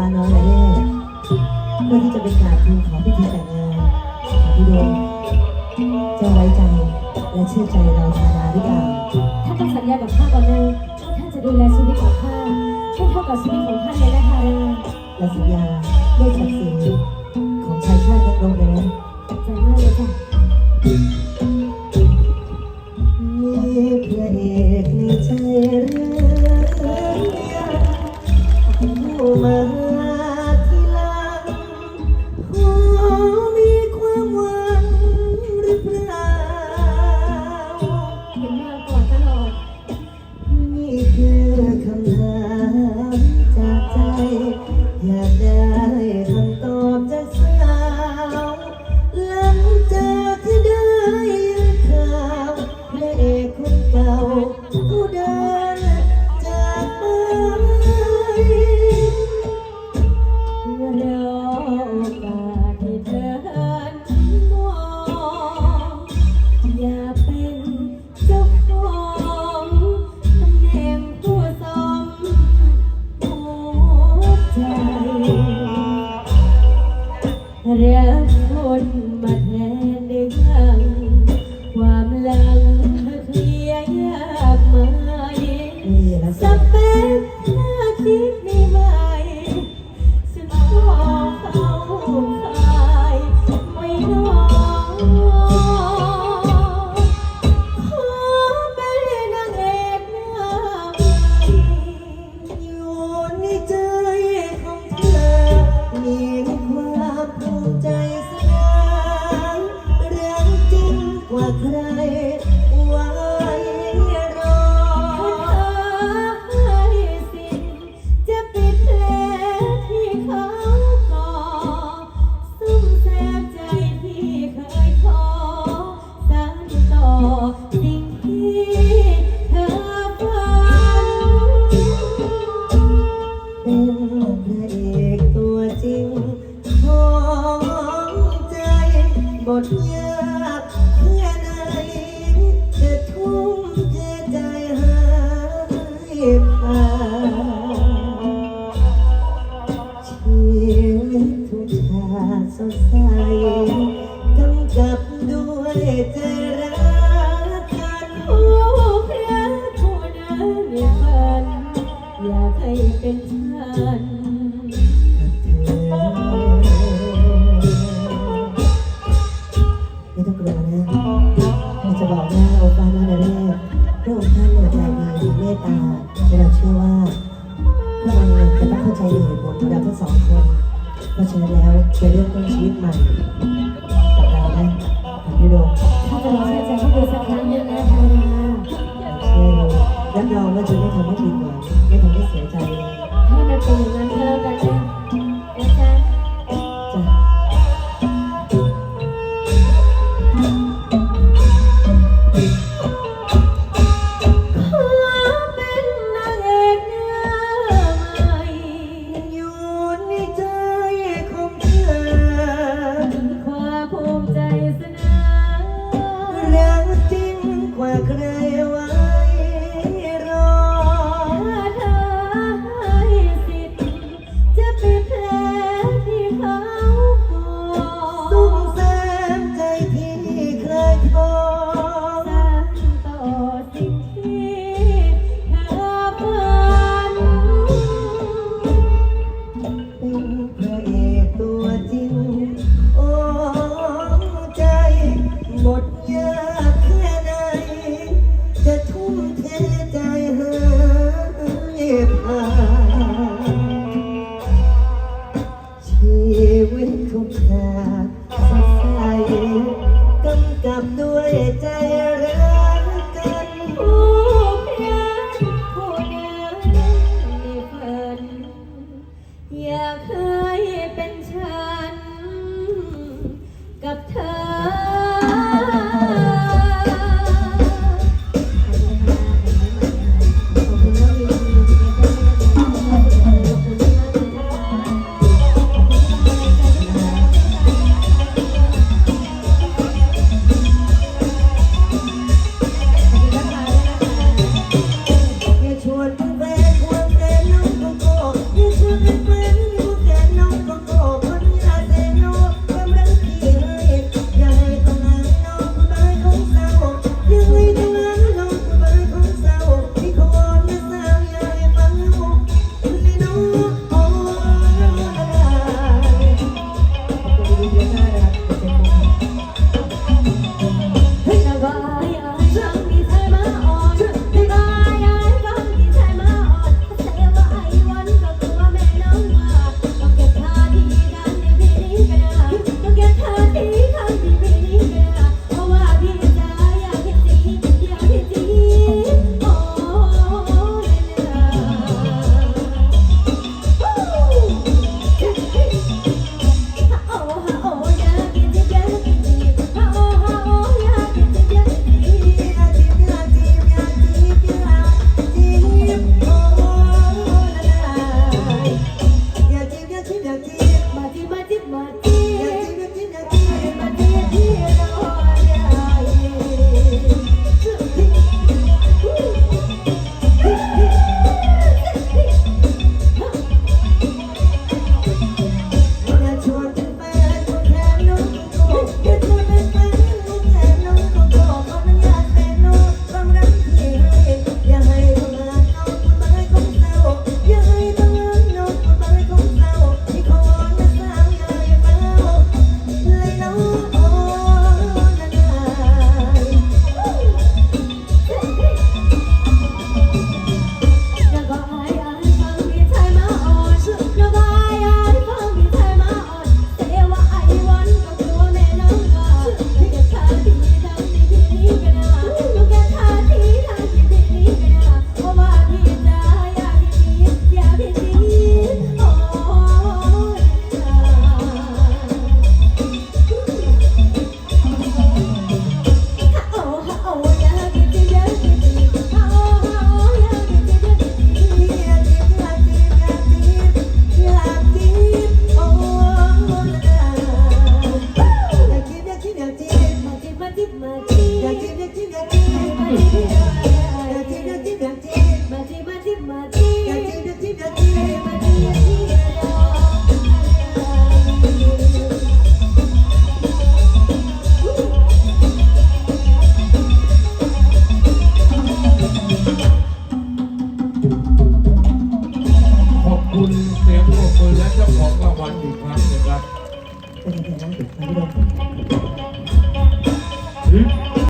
ฟ้าน้อยและแน่เพื่อที่จะเป็นการทูลขอพิธีแต่งงานของพี่ดวงจะไว้ใจและเชื่อใจเราชาดาหรือเปล่าท่านต้องสัญญากับข้าก่อนนะว่าท่านจะดูแลชีวิตของข้าให้เท่ากับชีวิตของท่านเลยนะคะและสัญญา นี่คื ให้ผ่าชีวิตทุกชาสดใสกำกับด้วยใจรักกันผู้พระผู้นั้นฝันอยากให้เป็นฉันไม่ต้ ใจดีเมตตาเราเชื่อว่าพระองค์เนี่ยจะต้องเข้าใจเหตุผลของเราทั้งสองคนเพราะฉะนั้นแล้วจะเริ่มต้นชีวิตใหม่กับเรานะของพี่โดมถ้าจะลองเชื่อใจให้ดูสักครั้งหนึ่งนะธรรมดาเชื่อเลยรับรองว่าจะไม่ทำให้ผิดหวังไม่ทำให้เสียใจเลยให้มันเป็นอย่างนั้นก็แล้วกันนะอรย์ poor ขอบคุณเสียงปรบและเจ้าของราวัลอีกครั้งนึ่ครับ